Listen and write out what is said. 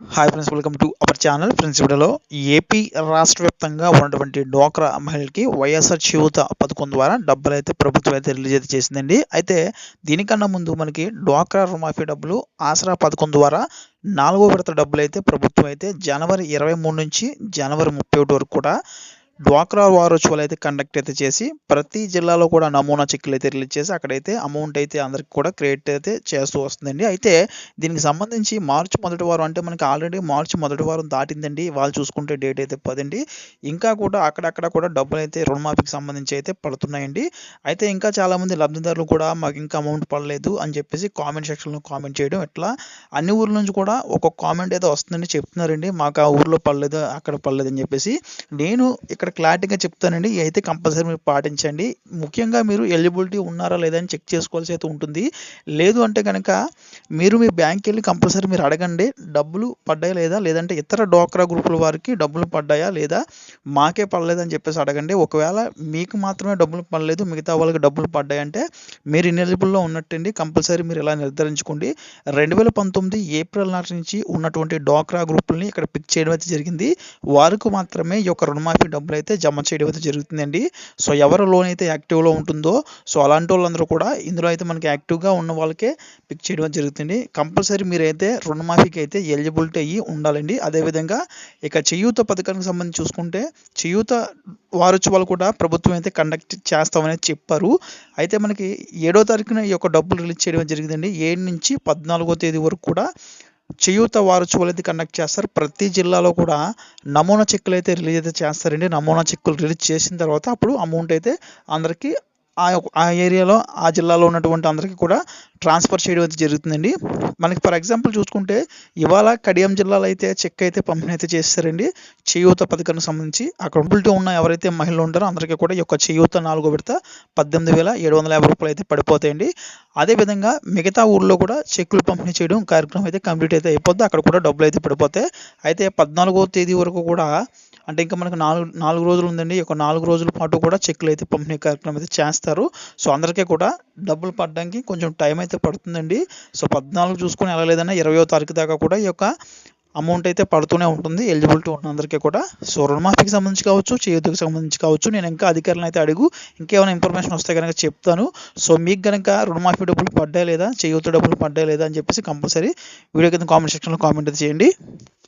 Hi friends welcome to our channel friends వీడియోలో AP రాష్ట్ర వ్యాప్తంగా ఉన్నటువంటి డ్వాక్రా మహిళలకి వైఎస్ఆర్ చేయూత పథకం ద్వారా డబ్బులు అయితే ప్రభుత్వం అయితే రిలీజ్ అయితే చేసిందండి. అయితే దీనికన్నా ముందు మనకి డ్వాక్రా రుణమాఫీ డబ్బులు ఆసరా పథకం ద్వారా నాలుగో విడత డబ్బులు అయితే ప్రభుత్వం అయితే జనవరి ఇరవై మూడు నుంచి జనవరి ముప్పై ఒకటి వరకు కూడా డ్వాక్రా వారోత్సవాలు అయితే కండక్ట్ అయితే చేసి ప్రతి జిల్లాలో కూడా నమూనా చెక్కులు అయితే రిలీజ్ చేసి అక్కడైతే అమౌంట్ అయితే అందరికి కూడా క్రియేట్ అయితే చేస్తూ వస్తుందండి. అయితే దీనికి సంబంధించి మార్చి మొదటి వారం అంటే మనకి ఆల్రెడీ మార్చి మొదటి వారం దాటిందండి. వాళ్ళు చూసుకుంటే డేట్ అయితే పదండి. ఇంకా కూడా అక్కడక్కడ కూడా డబ్బులు అయితే రుణమాఫీకి సంబంధించి అయితే పడుతున్నాయండి. అయితే ఇంకా చాలామంది లబ్ధిదారులు కూడా మాకు ఇంకా అమౌంట్ పడలేదు అని చెప్పేసి కామెంట్ సెక్షన్లో కామెంట్ చేయడం ఇట్లా అన్ని ఊర్ల నుంచి కూడా ఒక కామెంట్ అయితే వస్తుందని చెప్తున్నారండి. మాకు ఆ ఊర్లో పడలేదు అక్కడ పడలేదు అని చెప్పేసి. నేను ఇక్కడ క్లారిటీగా చెప్తానండి. అయితే కంపల్సరీ మీరు పాటించండి. ముఖ్యంగా మీరు ఎలిజిబిలిటీ ఉన్నారా లేదా అని చెక్ చేసుకోవాల్సి అయితే ఉంటుంది. లేదు అంటే కనుక మీరు మీ బ్యాంక్కి వెళ్ళి కంపల్సరీ మీరు అడగండి డబ్బులు పడ్డాయా లేదా? లేదంటే ఇతర డోక్రా గ్రూపుల వారికి డబ్బులు పడ్డాయా లేదా? మాకే పడలేదని చెప్పేసి అడగండి. ఒకవేళ మీకు మాత్రమే డబ్బులు పడలేదు మిగతా వాళ్ళకి డబ్బులు పడ్డాయంటే మీరు ఇన్ఎలిజిబుల్లో ఉన్నట్టండి. కంపల్సరీ మీరు ఇలా నిర్ధారించుకోండి. రెండు వేల పంతొమ్మిది ఏప్రిల్ నాటి నుంచి ఉన్నటువంటి డోక్రా గ్రూపుల్ని ఇక్కడ పిక్ చేయడం అయితే జరిగింది. వారికి మాత్రమే ఈ యొక్క రుణమాఫీ డబ్బులు అయితే జమ చేయడం అయితే జరుగుతుందండి. సో ఎవరు లోన్ అయితే యాక్టివ్లో ఉంటుందో సో అలాంటి వాళ్ళందరూ కూడా ఇందులో అయితే మనకి యాక్టివ్గా ఉన్న వాళ్ళకే పిక్ చేయడం జరుగుతుంది. జరుగుతుంది. కంపల్సరీ మీరైతే రుణమాఫీకి అయితే ఎలిజిబిలిటీ అయ్యి ఉండాలండి. అదేవిధంగా ఇక చేయూత పథకానికి సంబంధించి చూసుకుంటే చేయూత వారోత్సవాలు కూడా ప్రభుత్వం అయితే కండక్ట్ చేస్తామని చెప్పారు. అయితే మనకి ఏడో తారీఖున ఈ యొక్క డబ్బులు రిలీజ్ చేయడం జరిగిందండి. ఏడు నుంచి పద్నాలుగో తేదీ వరకు కూడా చేయూత వారోత్సవాలు అయితే కండక్ట్ చేస్తారు. ప్రతి జిల్లాలో కూడా నమూనా చెక్కులు అయితే రిలీజ్ అయితే చేస్తారండి. నమూనా చెక్కులు రిలీజ్ చేసిన తర్వాత అప్పుడు అమౌంట్ అయితే అందరికీ ఆ యొక్క- ఆ ఏరియాలో ఆ జిల్లాలో ఉన్నటువంటి అందరికీ కూడా ట్రాన్స్ఫర్ చేయడం అయితే జరుగుతుందండి. మనకి ఫర్ ఎగ్జాంపుల్ చూసుకుంటే ఇవాళ కడియం జిల్లాలో అయితే చెక్ అయితే పంపిణీ అయితే చేస్తారండి. చేయూత పథకానికి సంబంధించి అక్కడ ఉంటూ ఉన్న ఎవరైతే మహిళలు ఉంటారో అందరికీ కూడా ఈ యొక్క చేయూత నాలుగో విడత పద్దెనిమిది వేల ఏడు వందల యాభై రూపాయలు అయితే పడిపోతాయండి. అదేవిధంగా మిగతా ఊర్లో కూడా చెక్కులు పంపిణీ చేయడం కార్యక్రమం అయితే కంప్లీట్ అయితే అయిపోద్ది. అక్కడ కూడా డబ్బులు అయితే పడిపోతాయి. అయితే పద్నాలుగో తేదీ వరకు కూడా అంటే ఇంకా మనకు నాలుగు నాలుగు రోజులు ఉందండి ఒక నాలుగు రోజుల పాటు కూడా చెక్కులు అయితే పంపిణీ కార్యక్రమం అయితే చేస్తారు. సో అందరికీ కూడా డబ్బులు పడడానికి కొంచెం టైం అయితే పడుతుందండి. సో పద్నాలుగు చూసుకొని వెళ్ళలేదన్నా ఇరవయో తారీఖు దాకా కూడా ఈ యొక్క అమౌంట్ అయితే పడుతూనే ఉంటుంది. ఎలిజిబిలిటీ ఉన్న అందరికీ కూడా. సో రుణమాఫీకి సంబంధించి కావచ్చు చేయూతకి సంబంధించి కావచ్చు నేను ఇంకా అధికారులను అయితే అడుగు ఇంకేమైనా ఇన్ఫర్మేషన్ వస్తే కనుక చెప్తాను. సో మీకు కనుక రుణమాఫీ డబ్బులు పడ్డాయి లేదా చేయూత డబ్బులు పడ్డాయి లేదా అని చెప్పేసి కంపల్సరీ వీడియో కింద కామెంట్ సెక్షన్లో కామెంట్ అయితే చేయండి.